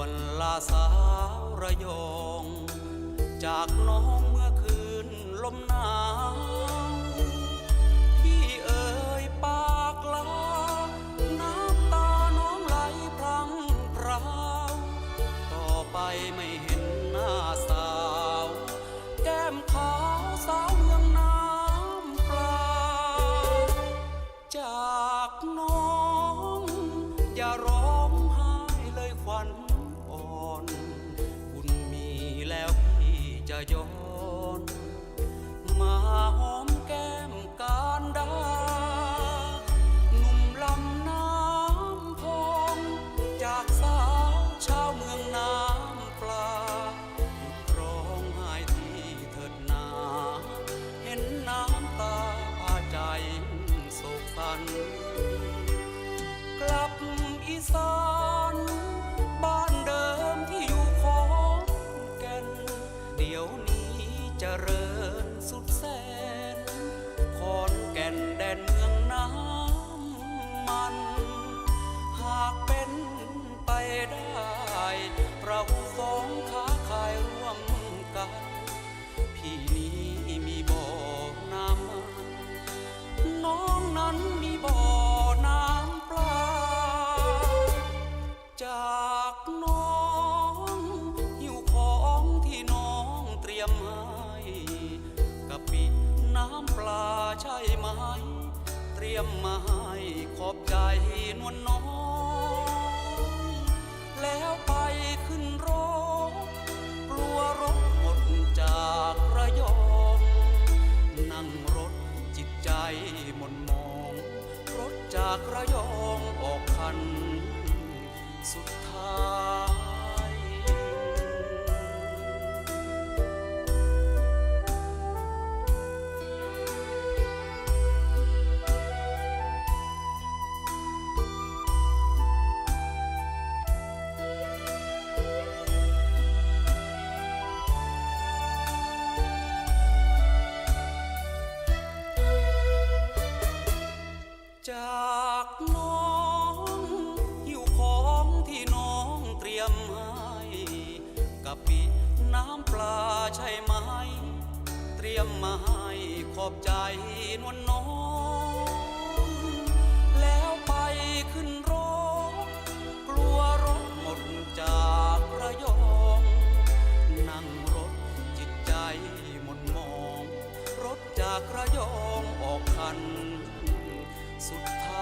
วนลาสาวระยอง จากน้องเมื่อคืนลมหนาว กสันกลับอีสานบ้านเดิมที่อยู่ขอนแก่นเดี๋ยวนี้เจริญสุดแสนขอนแก่นแดนเมืองน้ำมัน หากเป็นไปได้เรา ตรียมมาให้ขอบใจนวลน้อยแล้วไปขึ้นรถกลัวรถหมดจากระยองนั่งรถจิตใจหม่นมอง รถจากระยองออกคัน สุดท้าย ช่ไหม เตรียมมาให้ขอบใจนวลน้อง แล้วไปขึ้นรถกลัวรถหมดจากระยอง นั่งรถจิตใจหม่นมอง รถจากระยองออกคัน สุดท้าย